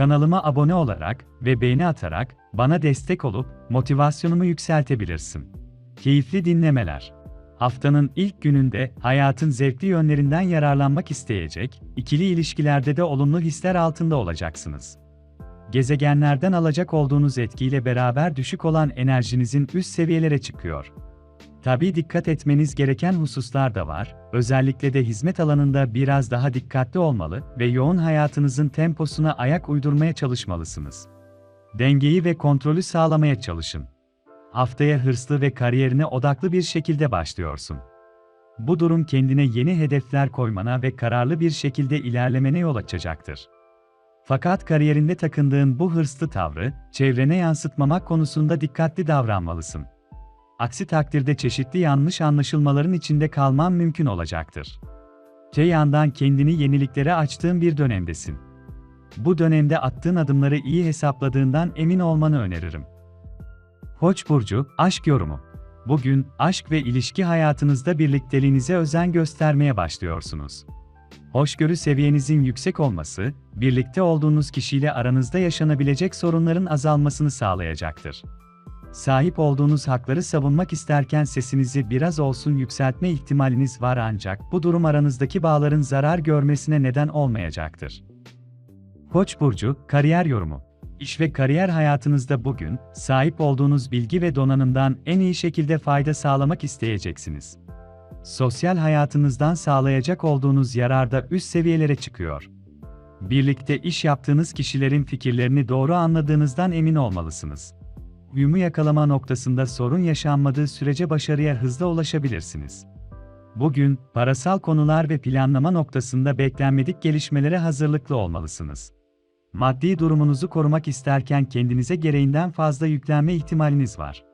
Kanalıma abone olarak ve beğeni atarak bana destek olup motivasyonumu yükseltebilirsin. Keyifli dinlemeler. Haftanın ilk gününde hayatın zevkli yönlerinden yararlanmak isteyecek, ikili ilişkilerde de olumlu hisler altında olacaksınız. Gezegenlerden alacak olduğunuz etkiyle beraber düşük olan enerjinizin üst seviyelere çıkıyor. Tabii dikkat etmeniz gereken hususlar da var, özellikle de hizmet alanında biraz daha dikkatli olmalı ve yoğun hayatınızın temposuna ayak uydurmaya çalışmalısınız. Dengeyi ve kontrolü sağlamaya çalışın. Haftaya hırslı ve kariyerine odaklı bir şekilde başlıyorsun. Bu durum kendine yeni hedefler koymana ve kararlı bir şekilde ilerlemene yol açacaktır. Fakat kariyerinde takındığın bu hırslı tavrı, çevrene yansıtmamak konusunda dikkatli davranmalısın. Aksi takdirde çeşitli yanlış anlaşılmaların içinde kalman mümkün olacaktır. Te yandan kendini yeniliklere açtığın bir dönemdesin. Bu dönemde attığın adımları iyi hesapladığından emin olmanı öneririm. Koç burcu aşk yorumu. Bugün aşk ve ilişki hayatınızda birlikteliğinize özen göstermeye başlıyorsunuz. Hoşgörü seviyenizin yüksek olması, birlikte olduğunuz kişiyle aranızda yaşanabilecek sorunların azalmasını sağlayacaktır. Sahip olduğunuz hakları savunmak isterken sesinizi biraz olsun yükseltme ihtimaliniz var ancak bu durum aranızdaki bağların zarar görmesine neden olmayacaktır. Koç burcu kariyer yorumu. İş ve kariyer hayatınızda bugün sahip olduğunuz bilgi ve donanımdan en iyi şekilde fayda sağlamak isteyeceksiniz. Sosyal hayatınızdan sağlayacak olduğunuz yarar da üst seviyelere çıkıyor. Birlikte iş yaptığınız kişilerin fikirlerini doğru anladığınızdan emin olmalısınız uyumu yakalama noktasında sorun yaşanmadığı sürece başarıya hızla ulaşabilirsiniz. Bugün, parasal konular ve planlama noktasında beklenmedik gelişmelere hazırlıklı olmalısınız. Maddi durumunuzu korumak isterken kendinize gereğinden fazla yüklenme ihtimaliniz var.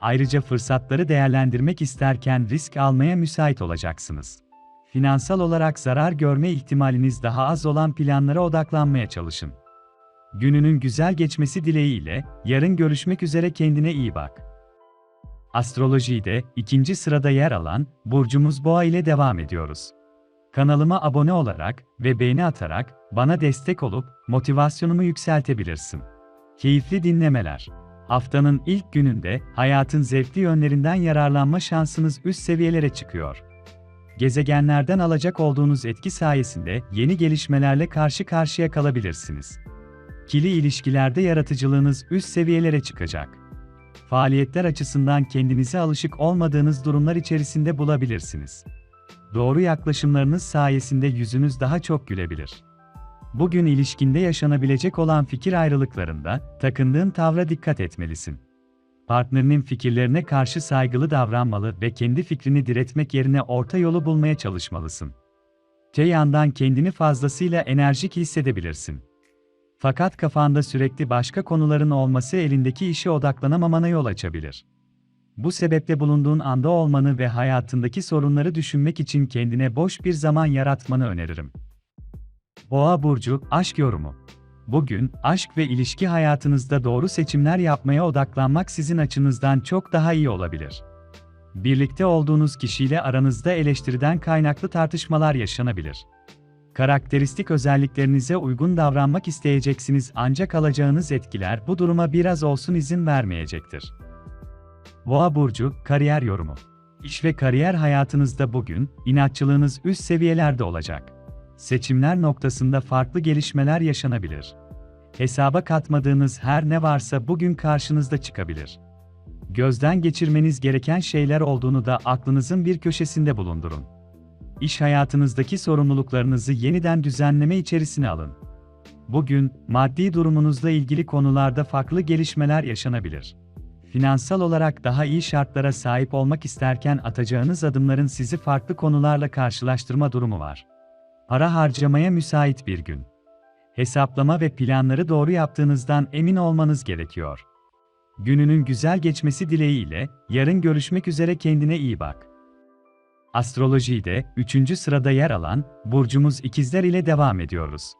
Ayrıca fırsatları değerlendirmek isterken risk almaya müsait olacaksınız. Finansal olarak zarar görme ihtimaliniz daha az olan planlara odaklanmaya çalışın. Gününün güzel geçmesi dileğiyle, yarın görüşmek üzere kendine iyi bak. Astrolojide ikinci sırada yer alan burcumuz Boğa ile devam ediyoruz. Kanalıma abone olarak ve beğeni atarak bana destek olup motivasyonumu yükseltebilirsin. Keyifli dinlemeler. Haftanın ilk gününde hayatın zevkli yönlerinden yararlanma şansınız üst seviyelere çıkıyor. Gezegenlerden alacak olduğunuz etki sayesinde yeni gelişmelerle karşı karşıya kalabilirsiniz. İkili ilişkilerde yaratıcılığınız üst seviyelere çıkacak. Faaliyetler açısından kendinize alışık olmadığınız durumlar içerisinde bulabilirsiniz. Doğru yaklaşımlarınız sayesinde yüzünüz daha çok gülebilir. Bugün ilişkinde yaşanabilecek olan fikir ayrılıklarında takındığın tavra dikkat etmelisin. Partnerinin fikirlerine karşı saygılı davranmalı ve kendi fikrini diretmek yerine orta yolu bulmaya çalışmalısın. Te yandan kendini fazlasıyla enerjik hissedebilirsin. Fakat kafanda sürekli başka konuların olması elindeki işe odaklanamamana yol açabilir. Bu sebeple bulunduğun anda olmanı ve hayatındaki sorunları düşünmek için kendine boş bir zaman yaratmanı öneririm. Boğa burcu aşk yorumu. Bugün aşk ve ilişki hayatınızda doğru seçimler yapmaya odaklanmak sizin açınızdan çok daha iyi olabilir. Birlikte olduğunuz kişiyle aranızda eleştiriden kaynaklı tartışmalar yaşanabilir. Karakteristik özelliklerinize uygun davranmak isteyeceksiniz ancak alacağınız etkiler bu duruma biraz olsun izin vermeyecektir. Boğa burcu kariyer yorumu. İş ve kariyer hayatınızda bugün inatçılığınız üst seviyelerde olacak. Seçimler noktasında farklı gelişmeler yaşanabilir. Hesaba katmadığınız her ne varsa bugün karşınızda çıkabilir. Gözden geçirmeniz gereken şeyler olduğunu da aklınızın bir köşesinde bulundurun iş hayatınızdaki sorumluluklarınızı yeniden düzenleme içerisine alın. Bugün, maddi durumunuzla ilgili konularda farklı gelişmeler yaşanabilir. Finansal olarak daha iyi şartlara sahip olmak isterken atacağınız adımların sizi farklı konularla karşılaştırma durumu var. Para harcamaya müsait bir gün. Hesaplama ve planları doğru yaptığınızdan emin olmanız gerekiyor. Gününün güzel geçmesi dileğiyle, yarın görüşmek üzere kendine iyi bak. Astrolojide 3. sırada yer alan burcumuz ikizler ile devam ediyoruz.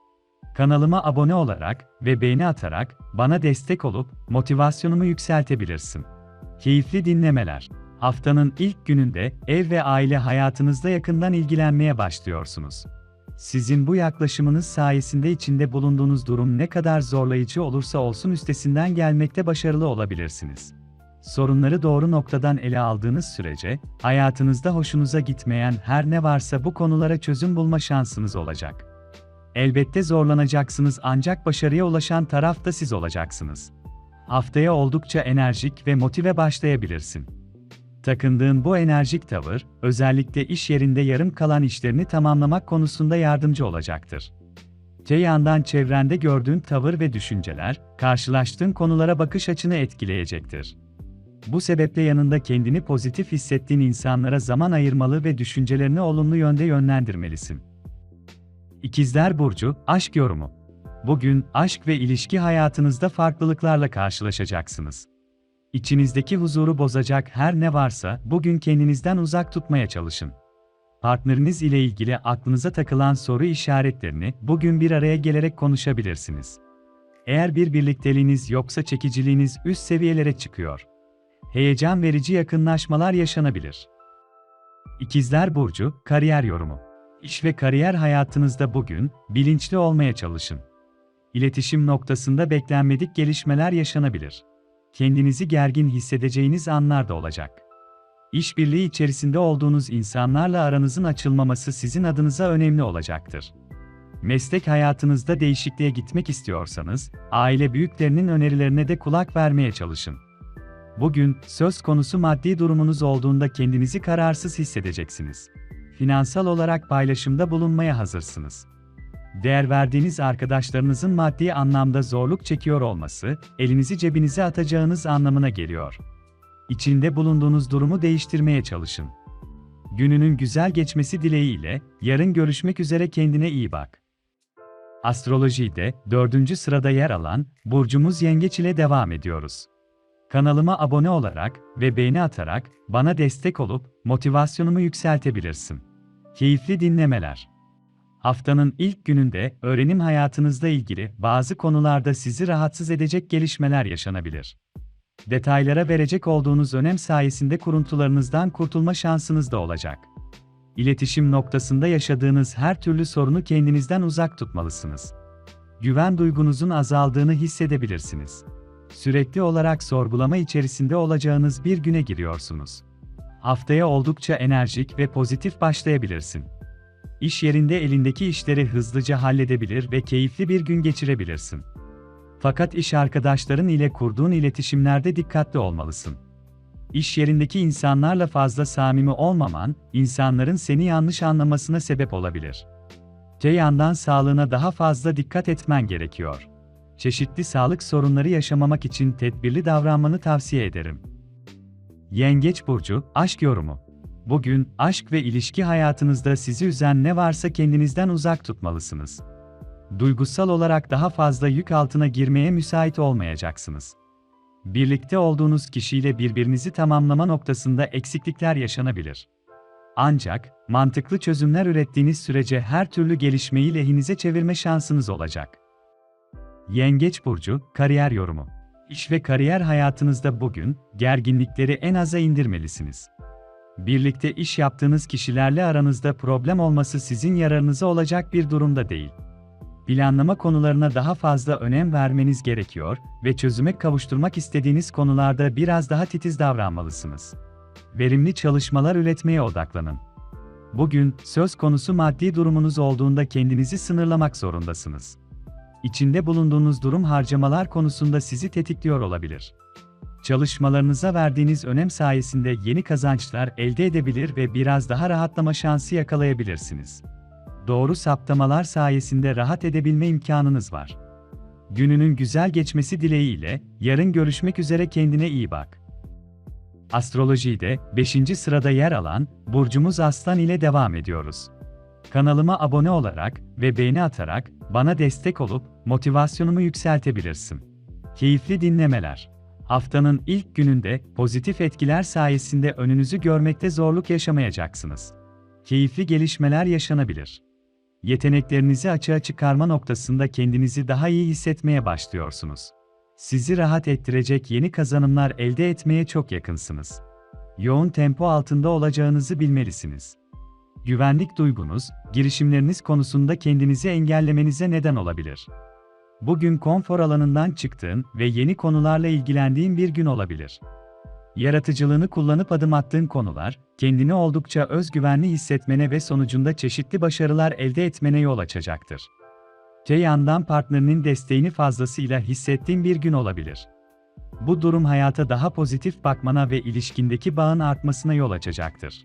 Kanalıma abone olarak ve beğeni atarak bana destek olup motivasyonumu yükseltebilirsin. Keyifli dinlemeler. Haftanın ilk gününde ev ve aile hayatınızda yakından ilgilenmeye başlıyorsunuz. Sizin bu yaklaşımınız sayesinde içinde bulunduğunuz durum ne kadar zorlayıcı olursa olsun üstesinden gelmekte başarılı olabilirsiniz. Sorunları doğru noktadan ele aldığınız sürece, hayatınızda hoşunuza gitmeyen her ne varsa bu konulara çözüm bulma şansınız olacak. Elbette zorlanacaksınız ancak başarıya ulaşan taraf da siz olacaksınız. Haftaya oldukça enerjik ve motive başlayabilirsin. Takındığın bu enerjik tavır, özellikle iş yerinde yarım kalan işlerini tamamlamak konusunda yardımcı olacaktır. Te yandan çevrende gördüğün tavır ve düşünceler, karşılaştığın konulara bakış açını etkileyecektir. Bu sebeple yanında kendini pozitif hissettiğin insanlara zaman ayırmalı ve düşüncelerini olumlu yönde yönlendirmelisin. İkizler Burcu, Aşk Yorumu Bugün, aşk ve ilişki hayatınızda farklılıklarla karşılaşacaksınız. İçinizdeki huzuru bozacak her ne varsa bugün kendinizden uzak tutmaya çalışın. Partneriniz ile ilgili aklınıza takılan soru işaretlerini bugün bir araya gelerek konuşabilirsiniz. Eğer bir birlikteliğiniz yoksa çekiciliğiniz üst seviyelere çıkıyor. Heyecan verici yakınlaşmalar yaşanabilir. İkizler Burcu, Kariyer Yorumu İş ve kariyer hayatınızda bugün, bilinçli olmaya çalışın. İletişim noktasında beklenmedik gelişmeler yaşanabilir. Kendinizi gergin hissedeceğiniz anlar da olacak. İşbirliği içerisinde olduğunuz insanlarla aranızın açılmaması sizin adınıza önemli olacaktır. Meslek hayatınızda değişikliğe gitmek istiyorsanız, aile büyüklerinin önerilerine de kulak vermeye çalışın. Bugün, söz konusu maddi durumunuz olduğunda kendinizi kararsız hissedeceksiniz. Finansal olarak paylaşımda bulunmaya hazırsınız. Değer verdiğiniz arkadaşlarınızın maddi anlamda zorluk çekiyor olması, elinizi cebinize atacağınız anlamına geliyor. İçinde bulunduğunuz durumu değiştirmeye çalışın. Gününün güzel geçmesi dileğiyle, yarın görüşmek üzere kendine iyi bak. Astrolojide, dördüncü sırada yer alan, Burcumuz Yengeç ile devam ediyoruz. Kanalıma abone olarak ve beğeni atarak bana destek olup motivasyonumu yükseltebilirsin. Keyifli dinlemeler. Haftanın ilk gününde öğrenim hayatınızla ilgili bazı konularda sizi rahatsız edecek gelişmeler yaşanabilir. Detaylara verecek olduğunuz önem sayesinde kuruntularınızdan kurtulma şansınız da olacak. İletişim noktasında yaşadığınız her türlü sorunu kendinizden uzak tutmalısınız. Güven duygunuzun azaldığını hissedebilirsiniz. Sürekli olarak sorgulama içerisinde olacağınız bir güne giriyorsunuz. Haftaya oldukça enerjik ve pozitif başlayabilirsin. İş yerinde elindeki işleri hızlıca halledebilir ve keyifli bir gün geçirebilirsin. Fakat iş arkadaşların ile kurduğun iletişimlerde dikkatli olmalısın. İş yerindeki insanlarla fazla samimi olmaman, insanların seni yanlış anlamasına sebep olabilir. Te yandan sağlığına daha fazla dikkat etmen gerekiyor. Çeşitli sağlık sorunları yaşamamak için tedbirli davranmanı tavsiye ederim. Yengeç burcu, aşk yorumu. Bugün aşk ve ilişki hayatınızda sizi üzen ne varsa kendinizden uzak tutmalısınız. Duygusal olarak daha fazla yük altına girmeye müsait olmayacaksınız. Birlikte olduğunuz kişiyle birbirinizi tamamlama noktasında eksiklikler yaşanabilir. Ancak mantıklı çözümler ürettiğiniz sürece her türlü gelişmeyi lehinize çevirme şansınız olacak. Yengeç burcu kariyer yorumu. İş ve kariyer hayatınızda bugün gerginlikleri en aza indirmelisiniz. Birlikte iş yaptığınız kişilerle aranızda problem olması sizin yararınıza olacak bir durumda değil. Planlama konularına daha fazla önem vermeniz gerekiyor ve çözüme kavuşturmak istediğiniz konularda biraz daha titiz davranmalısınız. Verimli çalışmalar üretmeye odaklanın. Bugün söz konusu maddi durumunuz olduğunda kendinizi sınırlamak zorundasınız. İçinde bulunduğunuz durum harcamalar konusunda sizi tetikliyor olabilir. Çalışmalarınıza verdiğiniz önem sayesinde yeni kazançlar elde edebilir ve biraz daha rahatlama şansı yakalayabilirsiniz. Doğru saptamalar sayesinde rahat edebilme imkanınız var. Gününün güzel geçmesi dileğiyle, yarın görüşmek üzere kendine iyi bak. Astrolojide 5. sırada yer alan burcumuz Aslan ile devam ediyoruz. Kanalıma abone olarak ve beğeni atarak bana destek olup motivasyonumu yükseltebilirsin. Keyifli dinlemeler. Haftanın ilk gününde pozitif etkiler sayesinde önünüzü görmekte zorluk yaşamayacaksınız. Keyifli gelişmeler yaşanabilir. Yeteneklerinizi açığa çıkarma noktasında kendinizi daha iyi hissetmeye başlıyorsunuz. Sizi rahat ettirecek yeni kazanımlar elde etmeye çok yakınsınız. Yoğun tempo altında olacağınızı bilmelisiniz. Güvenlik duygunuz, girişimleriniz konusunda kendinizi engellemenize neden olabilir. Bugün konfor alanından çıktığın ve yeni konularla ilgilendiğin bir gün olabilir. Yaratıcılığını kullanıp adım attığın konular, kendini oldukça özgüvenli hissetmene ve sonucunda çeşitli başarılar elde etmene yol açacaktır. Te yandan partnerinin desteğini fazlasıyla hissettiğin bir gün olabilir. Bu durum hayata daha pozitif bakmana ve ilişkindeki bağın artmasına yol açacaktır.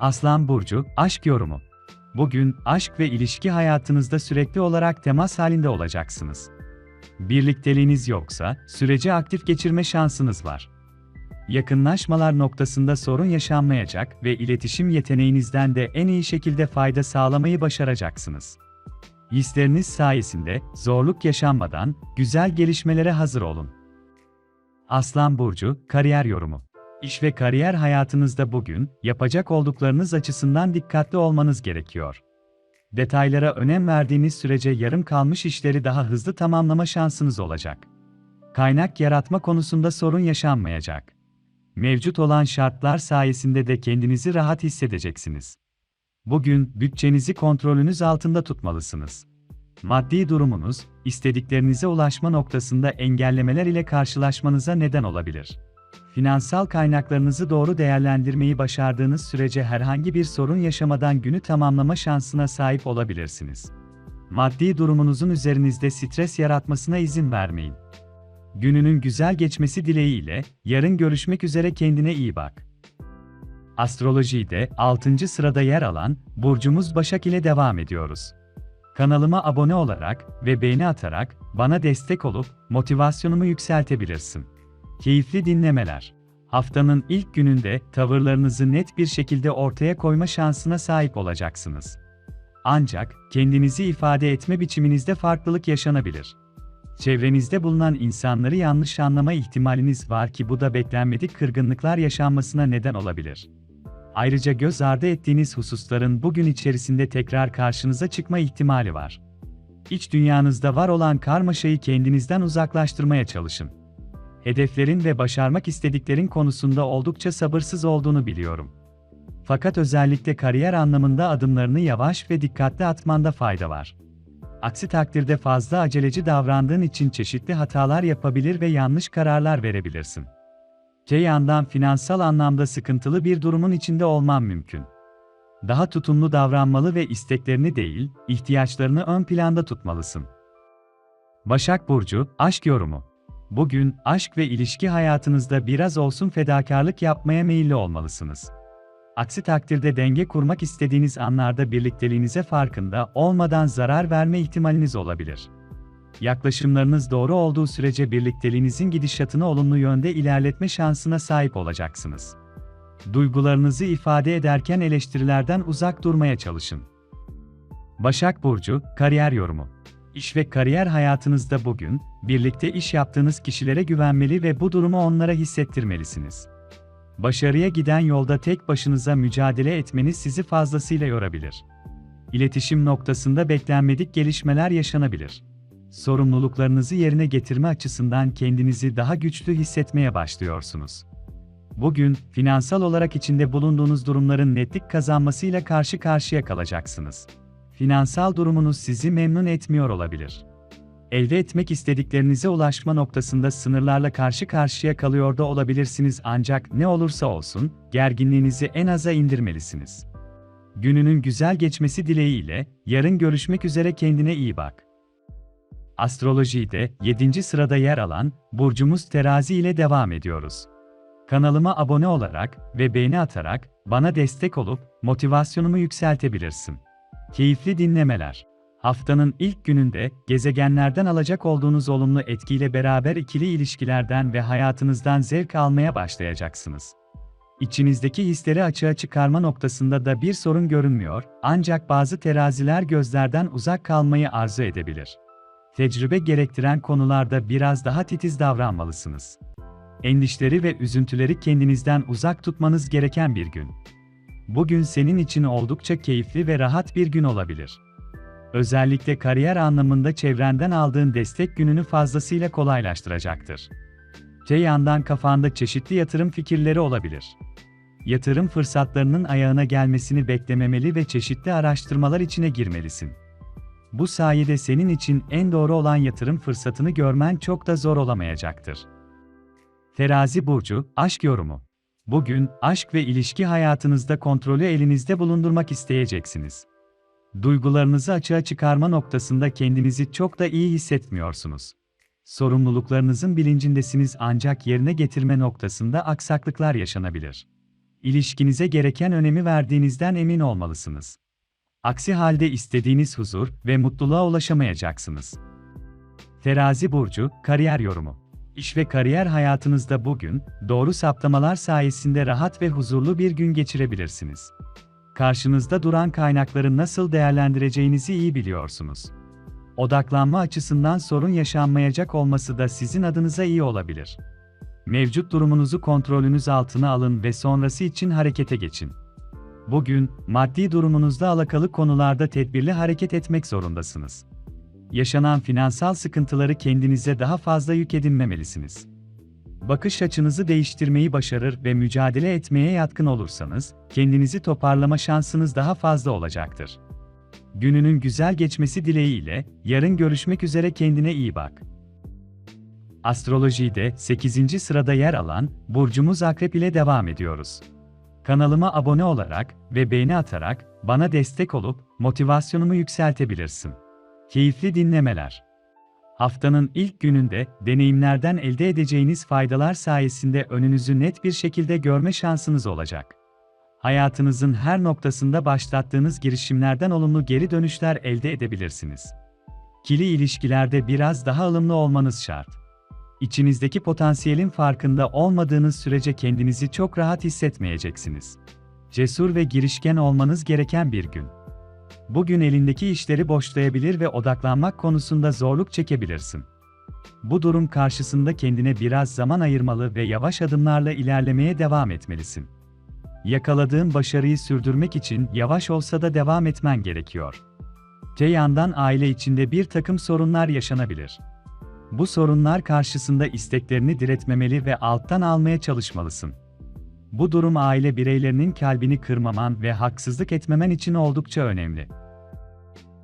Aslan Burcu, Aşk Yorumu Bugün, aşk ve ilişki hayatınızda sürekli olarak temas halinde olacaksınız. Birlikteliğiniz yoksa, süreci aktif geçirme şansınız var. Yakınlaşmalar noktasında sorun yaşanmayacak ve iletişim yeteneğinizden de en iyi şekilde fayda sağlamayı başaracaksınız. Hisleriniz sayesinde zorluk yaşanmadan güzel gelişmelere hazır olun. Aslan burcu kariyer yorumu. İş ve kariyer hayatınızda bugün yapacak olduklarınız açısından dikkatli olmanız gerekiyor. Detaylara önem verdiğiniz sürece yarım kalmış işleri daha hızlı tamamlama şansınız olacak. Kaynak yaratma konusunda sorun yaşanmayacak. Mevcut olan şartlar sayesinde de kendinizi rahat hissedeceksiniz. Bugün bütçenizi kontrolünüz altında tutmalısınız. Maddi durumunuz, istediklerinize ulaşma noktasında engellemeler ile karşılaşmanıza neden olabilir. Finansal kaynaklarınızı doğru değerlendirmeyi başardığınız sürece herhangi bir sorun yaşamadan günü tamamlama şansına sahip olabilirsiniz. Maddi durumunuzun üzerinizde stres yaratmasına izin vermeyin. Gününün güzel geçmesi dileğiyle, yarın görüşmek üzere kendine iyi bak. Astrolojide 6. sırada yer alan burcumuz Başak ile devam ediyoruz. Kanalıma abone olarak ve beğeni atarak bana destek olup motivasyonumu yükseltebilirsin. Keyifli dinlemeler. Haftanın ilk gününde tavırlarınızı net bir şekilde ortaya koyma şansına sahip olacaksınız. Ancak kendinizi ifade etme biçiminizde farklılık yaşanabilir. Çevrenizde bulunan insanları yanlış anlama ihtimaliniz var ki bu da beklenmedik kırgınlıklar yaşanmasına neden olabilir. Ayrıca göz ardı ettiğiniz hususların bugün içerisinde tekrar karşınıza çıkma ihtimali var. İç dünyanızda var olan karmaşayı kendinizden uzaklaştırmaya çalışın. Hedeflerin ve başarmak istediklerin konusunda oldukça sabırsız olduğunu biliyorum. Fakat özellikle kariyer anlamında adımlarını yavaş ve dikkatli atmanda fayda var. Aksi takdirde fazla aceleci davrandığın için çeşitli hatalar yapabilir ve yanlış kararlar verebilirsin. Te yandan finansal anlamda sıkıntılı bir durumun içinde olman mümkün. Daha tutumlu davranmalı ve isteklerini değil, ihtiyaçlarını ön planda tutmalısın. Başak Burcu, Aşk Yorumu Bugün, aşk ve ilişki hayatınızda biraz olsun fedakarlık yapmaya meyilli olmalısınız. Aksi takdirde denge kurmak istediğiniz anlarda birlikteliğinize farkında olmadan zarar verme ihtimaliniz olabilir. Yaklaşımlarınız doğru olduğu sürece birlikteliğinizin gidişatını olumlu yönde ilerletme şansına sahip olacaksınız. Duygularınızı ifade ederken eleştirilerden uzak durmaya çalışın. Başak Burcu, Kariyer Yorumu İş ve kariyer hayatınızda bugün, birlikte iş yaptığınız kişilere güvenmeli ve bu durumu onlara hissettirmelisiniz. Başarıya giden yolda tek başınıza mücadele etmeniz sizi fazlasıyla yorabilir. İletişim noktasında beklenmedik gelişmeler yaşanabilir. Sorumluluklarınızı yerine getirme açısından kendinizi daha güçlü hissetmeye başlıyorsunuz. Bugün, finansal olarak içinde bulunduğunuz durumların netlik kazanmasıyla karşı karşıya kalacaksınız. Finansal durumunuz sizi memnun etmiyor olabilir. Elde etmek istediklerinize ulaşma noktasında sınırlarla karşı karşıya kalıyor da olabilirsiniz ancak ne olursa olsun, gerginliğinizi en aza indirmelisiniz. Gününün güzel geçmesi dileğiyle, yarın görüşmek üzere kendine iyi bak. Astrolojide 7. sırada yer alan burcumuz Terazi ile devam ediyoruz. Kanalıma abone olarak ve beğeni atarak bana destek olup motivasyonumu yükseltebilirsin. Keyifli dinlemeler. Haftanın ilk gününde gezegenlerden alacak olduğunuz olumlu etkiyle beraber ikili ilişkilerden ve hayatınızdan zevk almaya başlayacaksınız. İçinizdeki hisleri açığa çıkarma noktasında da bir sorun görünmüyor, ancak bazı teraziler gözlerden uzak kalmayı arzu edebilir. Tecrübe gerektiren konularda biraz daha titiz davranmalısınız. endişleri ve üzüntüleri kendinizden uzak tutmanız gereken bir gün. Bugün senin için oldukça keyifli ve rahat bir gün olabilir. Özellikle kariyer anlamında çevrenden aldığın destek gününü fazlasıyla kolaylaştıracaktır. Te yandan kafanda çeşitli yatırım fikirleri olabilir. Yatırım fırsatlarının ayağına gelmesini beklememeli ve çeşitli araştırmalar içine girmelisin. Bu sayede senin için en doğru olan yatırım fırsatını görmen çok da zor olamayacaktır. Terazi burcu, aşk yorumu. Bugün aşk ve ilişki hayatınızda kontrolü elinizde bulundurmak isteyeceksiniz. Duygularınızı açığa çıkarma noktasında kendinizi çok da iyi hissetmiyorsunuz. Sorumluluklarınızın bilincindesiniz ancak yerine getirme noktasında aksaklıklar yaşanabilir. İlişkinize gereken önemi verdiğinizden emin olmalısınız. Aksi halde istediğiniz huzur ve mutluluğa ulaşamayacaksınız. Terazi burcu, kariyer yorumu. İş ve kariyer hayatınızda bugün doğru saptamalar sayesinde rahat ve huzurlu bir gün geçirebilirsiniz. Karşınızda duran kaynakları nasıl değerlendireceğinizi iyi biliyorsunuz. Odaklanma açısından sorun yaşanmayacak olması da sizin adınıza iyi olabilir. Mevcut durumunuzu kontrolünüz altına alın ve sonrası için harekete geçin. Bugün, maddi durumunuzla alakalı konularda tedbirli hareket etmek zorundasınız. Yaşanan finansal sıkıntıları kendinize daha fazla yük edinmemelisiniz. Bakış açınızı değiştirmeyi başarır ve mücadele etmeye yatkın olursanız, kendinizi toparlama şansınız daha fazla olacaktır. Gününün güzel geçmesi dileğiyle, yarın görüşmek üzere kendine iyi bak. Astrolojide 8. sırada yer alan burcumuz Akrep ile devam ediyoruz. Kanalıma abone olarak ve beğeni atarak bana destek olup motivasyonumu yükseltebilirsin. Keyifli dinlemeler. Haftanın ilk gününde deneyimlerden elde edeceğiniz faydalar sayesinde önünüzü net bir şekilde görme şansınız olacak. Hayatınızın her noktasında başlattığınız girişimlerden olumlu geri dönüşler elde edebilirsiniz. Kili ilişkilerde biraz daha ılımlı olmanız şart. İçinizdeki potansiyelin farkında olmadığınız sürece kendinizi çok rahat hissetmeyeceksiniz. Cesur ve girişken olmanız gereken bir gün. Bugün elindeki işleri boşlayabilir ve odaklanmak konusunda zorluk çekebilirsin. Bu durum karşısında kendine biraz zaman ayırmalı ve yavaş adımlarla ilerlemeye devam etmelisin. Yakaladığın başarıyı sürdürmek için yavaş olsa da devam etmen gerekiyor. Te yandan aile içinde bir takım sorunlar yaşanabilir. Bu sorunlar karşısında isteklerini diretmemeli ve alttan almaya çalışmalısın. Bu durum aile bireylerinin kalbini kırmaman ve haksızlık etmemen için oldukça önemli.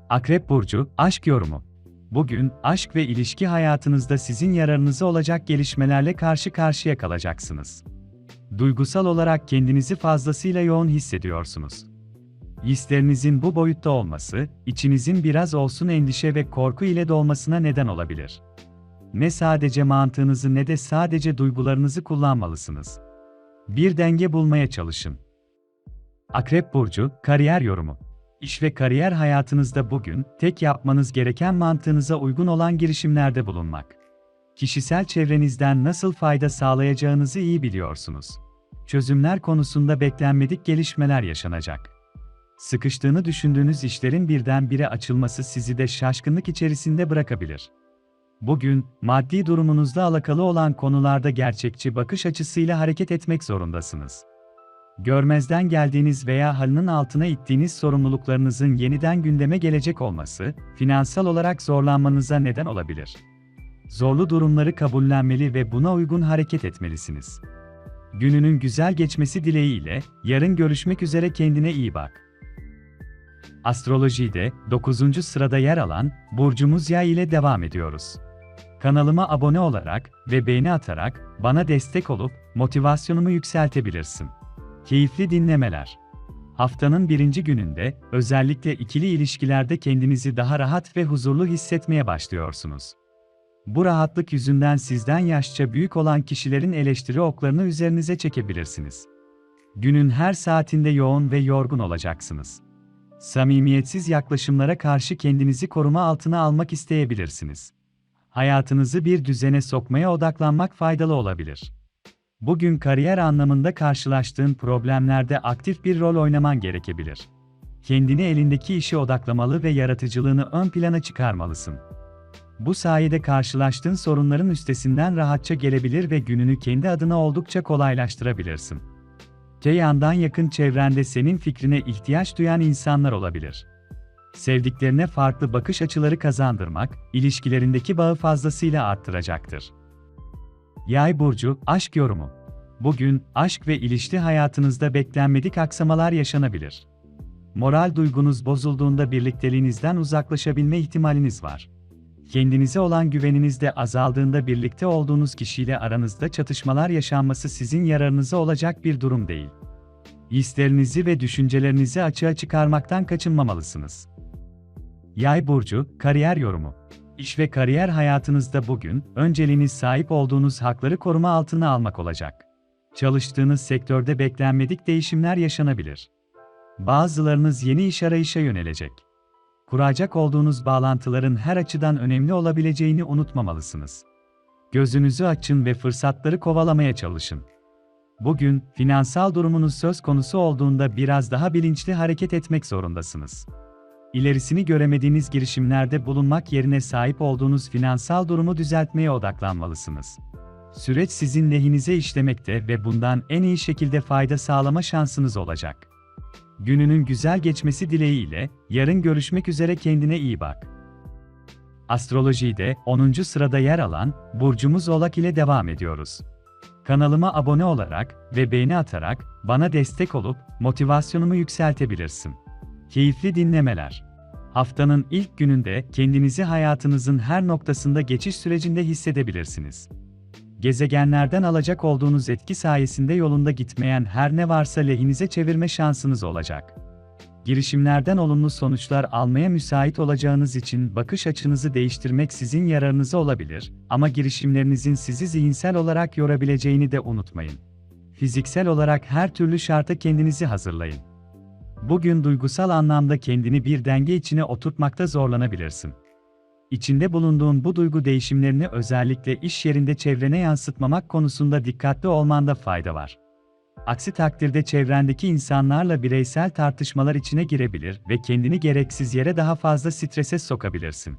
Akrep Burcu, Aşk Yorumu Bugün, aşk ve ilişki hayatınızda sizin yararınıza olacak gelişmelerle karşı karşıya kalacaksınız. Duygusal olarak kendinizi fazlasıyla yoğun hissediyorsunuz. Hislerinizin bu boyutta olması, içinizin biraz olsun endişe ve korku ile dolmasına neden olabilir. Ne sadece mantığınızı ne de sadece duygularınızı kullanmalısınız. Bir denge bulmaya çalışın. Akrep Burcu, Kariyer Yorumu İş ve kariyer hayatınızda bugün, tek yapmanız gereken mantığınıza uygun olan girişimlerde bulunmak. Kişisel çevrenizden nasıl fayda sağlayacağınızı iyi biliyorsunuz. Çözümler konusunda beklenmedik gelişmeler yaşanacak. Sıkıştığını düşündüğünüz işlerin birdenbire açılması sizi de şaşkınlık içerisinde bırakabilir. Bugün, maddi durumunuzla alakalı olan konularda gerçekçi bakış açısıyla hareket etmek zorundasınız. Görmezden geldiğiniz veya halının altına ittiğiniz sorumluluklarınızın yeniden gündeme gelecek olması, finansal olarak zorlanmanıza neden olabilir. Zorlu durumları kabullenmeli ve buna uygun hareket etmelisiniz. Gününün güzel geçmesi dileğiyle, yarın görüşmek üzere kendine iyi bak. Astrolojide 9. sırada yer alan burcumuz Yay ile devam ediyoruz. Kanalıma abone olarak ve beğeni atarak bana destek olup motivasyonumu yükseltebilirsin. Keyifli dinlemeler. Haftanın birinci gününde, özellikle ikili ilişkilerde kendinizi daha rahat ve huzurlu hissetmeye başlıyorsunuz. Bu rahatlık yüzünden sizden yaşça büyük olan kişilerin eleştiri oklarını üzerinize çekebilirsiniz. Günün her saatinde yoğun ve yorgun olacaksınız. Samimiyetsiz yaklaşımlara karşı kendinizi koruma altına almak isteyebilirsiniz. Hayatınızı bir düzene sokmaya odaklanmak faydalı olabilir. Bugün kariyer anlamında karşılaştığın problemlerde aktif bir rol oynaman gerekebilir. Kendini elindeki işe odaklamalı ve yaratıcılığını ön plana çıkarmalısın. Bu sayede karşılaştığın sorunların üstesinden rahatça gelebilir ve gününü kendi adına oldukça kolaylaştırabilirsin. Te yandan yakın çevrende senin fikrine ihtiyaç duyan insanlar olabilir. Sevdiklerine farklı bakış açıları kazandırmak, ilişkilerindeki bağı fazlasıyla arttıracaktır. Yay burcu aşk yorumu. Bugün aşk ve ilişki hayatınızda beklenmedik aksamalar yaşanabilir. Moral duygunuz bozulduğunda birlikteliğinizden uzaklaşabilme ihtimaliniz var. Kendinize olan güveniniz de azaldığında birlikte olduğunuz kişiyle aranızda çatışmalar yaşanması sizin yararınıza olacak bir durum değil. Hislerinizi ve düşüncelerinizi açığa çıkarmaktan kaçınmamalısınız. Yay burcu kariyer yorumu. İş ve kariyer hayatınızda bugün önceliğiniz sahip olduğunuz hakları koruma altına almak olacak. Çalıştığınız sektörde beklenmedik değişimler yaşanabilir. Bazılarınız yeni iş arayışa yönelecek. Kuracak olduğunuz bağlantıların her açıdan önemli olabileceğini unutmamalısınız. Gözünüzü açın ve fırsatları kovalamaya çalışın. Bugün, finansal durumunuz söz konusu olduğunda biraz daha bilinçli hareket etmek zorundasınız. İlerisini göremediğiniz girişimlerde bulunmak yerine sahip olduğunuz finansal durumu düzeltmeye odaklanmalısınız. Süreç sizin lehinize işlemekte ve bundan en iyi şekilde fayda sağlama şansınız olacak. Gününün güzel geçmesi dileğiyle, yarın görüşmek üzere kendine iyi bak. Astrolojide 10. sırada yer alan burcumuz Oğlak ile devam ediyoruz. Kanalıma abone olarak ve beğeni atarak bana destek olup motivasyonumu yükseltebilirsin. Keyifli dinlemeler. Haftanın ilk gününde kendinizi hayatınızın her noktasında geçiş sürecinde hissedebilirsiniz. Gezegenlerden alacak olduğunuz etki sayesinde yolunda gitmeyen her ne varsa lehinize çevirme şansınız olacak. Girişimlerden olumlu sonuçlar almaya müsait olacağınız için bakış açınızı değiştirmek sizin yararınıza olabilir ama girişimlerinizin sizi zihinsel olarak yorabileceğini de unutmayın. Fiziksel olarak her türlü şarta kendinizi hazırlayın. Bugün duygusal anlamda kendini bir denge içine oturtmakta zorlanabilirsin. İçinde bulunduğun bu duygu değişimlerini özellikle iş yerinde çevrene yansıtmamak konusunda dikkatli olmanda fayda var. Aksi takdirde çevrendeki insanlarla bireysel tartışmalar içine girebilir ve kendini gereksiz yere daha fazla strese sokabilirsin.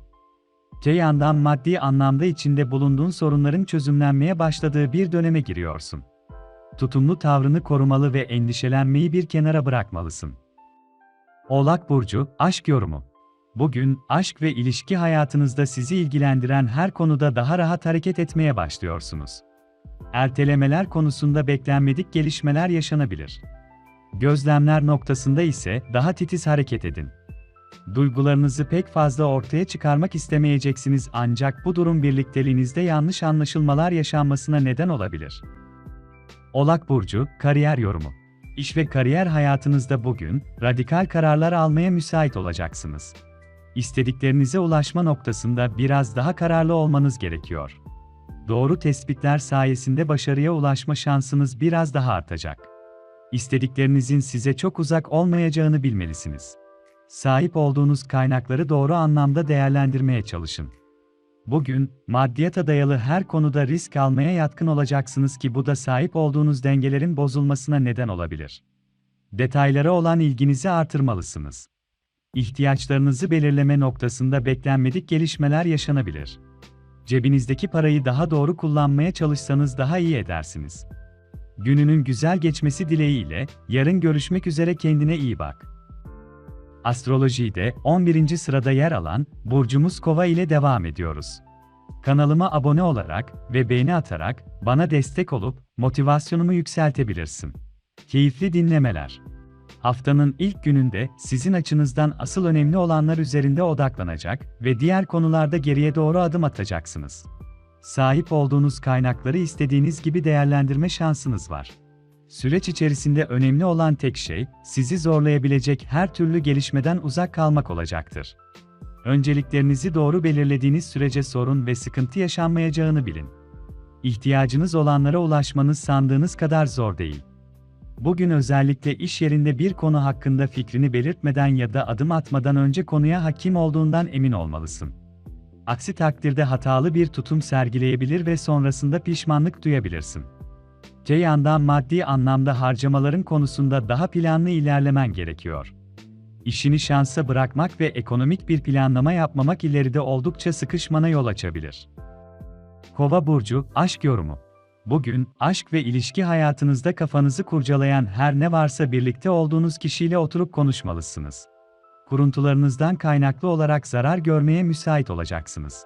Te yandan maddi anlamda içinde bulunduğun sorunların çözümlenmeye başladığı bir döneme giriyorsun. Tutumlu tavrını korumalı ve endişelenmeyi bir kenara bırakmalısın. Oğlak Burcu, Aşk Yorumu Bugün, aşk ve ilişki hayatınızda sizi ilgilendiren her konuda daha rahat hareket etmeye başlıyorsunuz. Ertelemeler konusunda beklenmedik gelişmeler yaşanabilir. Gözlemler noktasında ise daha titiz hareket edin. Duygularınızı pek fazla ortaya çıkarmak istemeyeceksiniz ancak bu durum birlikteliğinizde yanlış anlaşılmalar yaşanmasına neden olabilir. Olak Burcu, Kariyer Yorumu İş ve kariyer hayatınızda bugün, radikal kararlar almaya müsait olacaksınız. İstediklerinize ulaşma noktasında biraz daha kararlı olmanız gerekiyor. Doğru tespitler sayesinde başarıya ulaşma şansınız biraz daha artacak. İstediklerinizin size çok uzak olmayacağını bilmelisiniz. Sahip olduğunuz kaynakları doğru anlamda değerlendirmeye çalışın. Bugün, maddiyata dayalı her konuda risk almaya yatkın olacaksınız ki bu da sahip olduğunuz dengelerin bozulmasına neden olabilir. Detaylara olan ilginizi artırmalısınız. İhtiyaçlarınızı belirleme noktasında beklenmedik gelişmeler yaşanabilir. Cebinizdeki parayı daha doğru kullanmaya çalışsanız daha iyi edersiniz. Gününün güzel geçmesi dileğiyle, yarın görüşmek üzere kendine iyi bak. Astrolojide 11. sırada yer alan burcumuz Kova ile devam ediyoruz. Kanalıma abone olarak ve beğeni atarak bana destek olup motivasyonumu yükseltebilirsin. Keyifli dinlemeler. Haftanın ilk gününde sizin açınızdan asıl önemli olanlar üzerinde odaklanacak ve diğer konularda geriye doğru adım atacaksınız. Sahip olduğunuz kaynakları istediğiniz gibi değerlendirme şansınız var. Süreç içerisinde önemli olan tek şey, sizi zorlayabilecek her türlü gelişmeden uzak kalmak olacaktır. Önceliklerinizi doğru belirlediğiniz sürece sorun ve sıkıntı yaşanmayacağını bilin. İhtiyacınız olanlara ulaşmanız sandığınız kadar zor değil. Bugün özellikle iş yerinde bir konu hakkında fikrini belirtmeden ya da adım atmadan önce konuya hakim olduğundan emin olmalısın. Aksi takdirde hatalı bir tutum sergileyebilir ve sonrasında pişmanlık duyabilirsin. Te yandan maddi anlamda harcamaların konusunda daha planlı ilerlemen gerekiyor. işini şansa bırakmak ve ekonomik bir planlama yapmamak ileride oldukça sıkışmana yol açabilir. Kova burcu aşk yorumu. Bugün aşk ve ilişki hayatınızda kafanızı kurcalayan her ne varsa birlikte olduğunuz kişiyle oturup konuşmalısınız. Kuruntularınızdan kaynaklı olarak zarar görmeye müsait olacaksınız.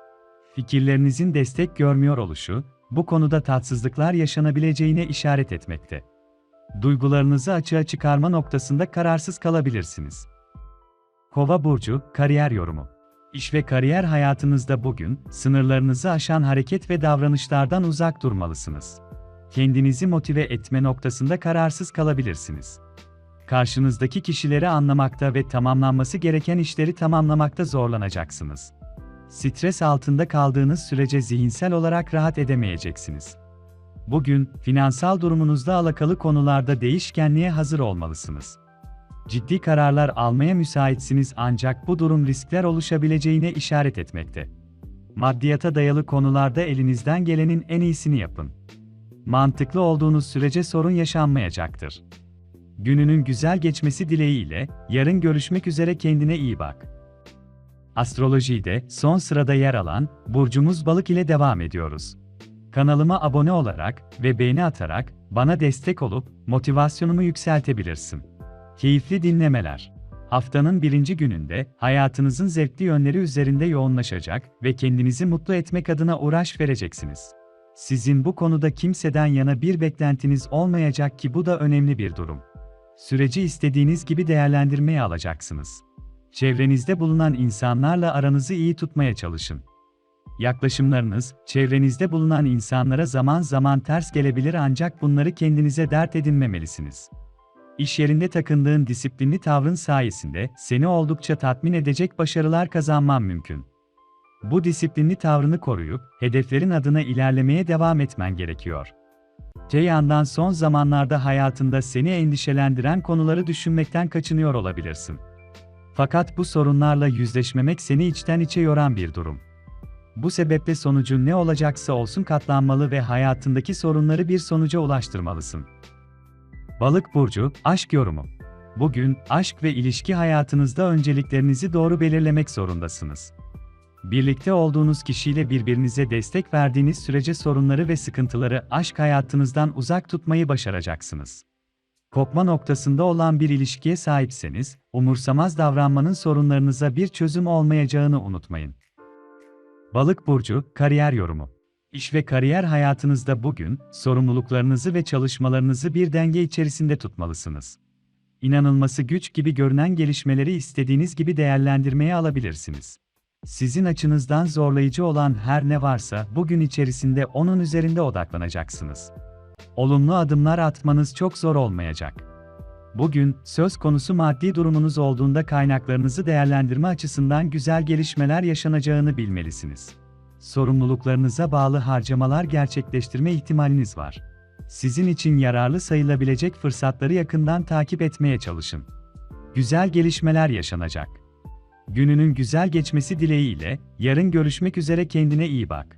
Fikirlerinizin destek görmüyor oluşu, bu konuda tatsızlıklar yaşanabileceğine işaret etmekte. Duygularınızı açığa çıkarma noktasında kararsız kalabilirsiniz. Kova burcu kariyer yorumu. İş ve kariyer hayatınızda bugün sınırlarınızı aşan hareket ve davranışlardan uzak durmalısınız. Kendinizi motive etme noktasında kararsız kalabilirsiniz. Karşınızdaki kişileri anlamakta ve tamamlanması gereken işleri tamamlamakta zorlanacaksınız. Stres altında kaldığınız sürece zihinsel olarak rahat edemeyeceksiniz. Bugün, finansal durumunuzla alakalı konularda değişkenliğe hazır olmalısınız. Ciddi kararlar almaya müsaitsiniz ancak bu durum riskler oluşabileceğine işaret etmekte. Maddiyata dayalı konularda elinizden gelenin en iyisini yapın. Mantıklı olduğunuz sürece sorun yaşanmayacaktır. Gününün güzel geçmesi dileğiyle, yarın görüşmek üzere kendine iyi bak. Astrolojide son sırada yer alan burcumuz balık ile devam ediyoruz. Kanalıma abone olarak ve beğeni atarak bana destek olup motivasyonumu yükseltebilirsin. Keyifli dinlemeler. Haftanın birinci gününde hayatınızın zevkli yönleri üzerinde yoğunlaşacak ve kendinizi mutlu etmek adına uğraş vereceksiniz. Sizin bu konuda kimseden yana bir beklentiniz olmayacak ki bu da önemli bir durum. Süreci istediğiniz gibi değerlendirmeye alacaksınız. Çevrenizde bulunan insanlarla aranızı iyi tutmaya çalışın. Yaklaşımlarınız, çevrenizde bulunan insanlara zaman zaman ters gelebilir ancak bunları kendinize dert edinmemelisiniz. İş yerinde takındığın disiplinli tavrın sayesinde seni oldukça tatmin edecek başarılar kazanman mümkün. Bu disiplinli tavrını koruyup hedeflerin adına ilerlemeye devam etmen gerekiyor. Te yandan son zamanlarda hayatında seni endişelendiren konuları düşünmekten kaçınıyor olabilirsin. Fakat bu sorunlarla yüzleşmemek seni içten içe yoran bir durum. Bu sebeple sonucun ne olacaksa olsun katlanmalı ve hayatındaki sorunları bir sonuca ulaştırmalısın. Balık burcu aşk yorumu. Bugün aşk ve ilişki hayatınızda önceliklerinizi doğru belirlemek zorundasınız. Birlikte olduğunuz kişiyle birbirinize destek verdiğiniz sürece sorunları ve sıkıntıları aşk hayatınızdan uzak tutmayı başaracaksınız. Kopma noktasında olan bir ilişkiye sahipseniz, umursamaz davranmanın sorunlarınıza bir çözüm olmayacağını unutmayın. Balık burcu kariyer yorumu. İş ve kariyer hayatınızda bugün sorumluluklarınızı ve çalışmalarınızı bir denge içerisinde tutmalısınız. İnanılması güç gibi görünen gelişmeleri istediğiniz gibi değerlendirmeye alabilirsiniz. Sizin açınızdan zorlayıcı olan her ne varsa bugün içerisinde onun üzerinde odaklanacaksınız. Olumlu adımlar atmanız çok zor olmayacak. Bugün söz konusu maddi durumunuz olduğunda kaynaklarınızı değerlendirme açısından güzel gelişmeler yaşanacağını bilmelisiniz. Sorumluluklarınıza bağlı harcamalar gerçekleştirme ihtimaliniz var. Sizin için yararlı sayılabilecek fırsatları yakından takip etmeye çalışın. Güzel gelişmeler yaşanacak. Gününün güzel geçmesi dileğiyle yarın görüşmek üzere kendine iyi bak.